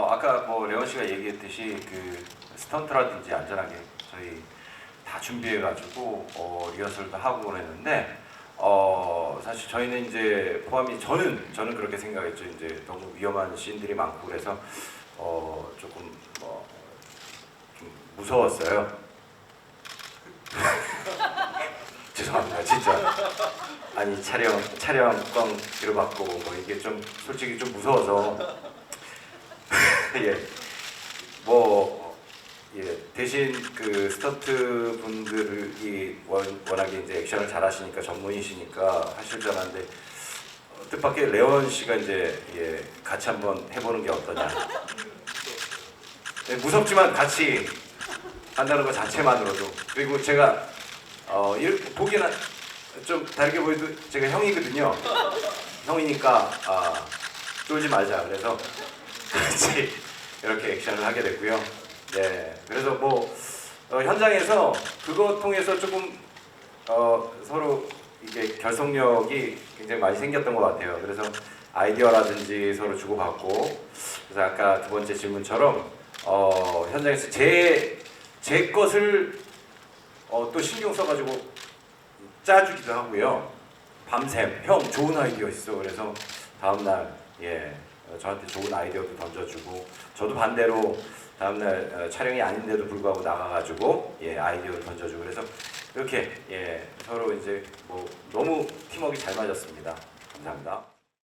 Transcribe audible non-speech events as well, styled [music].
어, 아까 뭐 레원 씨가 얘기했듯이 그 스턴트라든지 안전하게 저희 다 준비해가지고 어, 리허설도 하고 그랬는데 어, 사실 저희는 이제 포함이 저는 저는 그렇게 생각했죠. 이제 너무 위험한 씬들이 많고 그래서 어, 조금 뭐, 좀 무서웠어요. [laughs] 죄송합니다, 진짜. 아니 촬영 촬영권 들어받고 뭐 이게 좀 솔직히 좀 무서워서 [laughs] 예. 뭐 예, 대신 그 스턴트 분들이 원, 워낙에 이제 액션을 잘하시니까 전문이시니까 하실 줄 알았는데 어, 뜻밖의 레원 씨가 이제 예, 같이 한번 해보는 게 어떠냐. 네, 무섭지만 같이 한다는 것 자체만으로도 그리고 제가 어, 이렇게 보기는 좀 다르게 보여도 제가 형이거든요. 형이니까 아, 쫄지 말자. 그래서 같이 이렇게 액션을 하게 됐고요. 네, 그래서 뭐 어, 현장에서 그거 통해서 조금 어, 서로 이게 결속력이 굉장히 많이 생겼던 것 같아요. 그래서 아이디어라든지 서로 주고받고 그래서 아까 두 번째 질문처럼 어, 현장에서 제, 제 것을 어, 또 신경 써가지고 짜주기도 하고요. 밤샘 형 좋은 아이디어 있어 그래서 다음날 예 어, 저한테 좋은 아이디어도 던져주고 저도 반대로 다음날 어, 촬영이 아닌데도 불구하고 나가가지고 예 아이디어를 던져주고 그래서 이렇게 예 서로 이제 뭐 너무 팀워크 잘 맞았습니다. 감사합니다.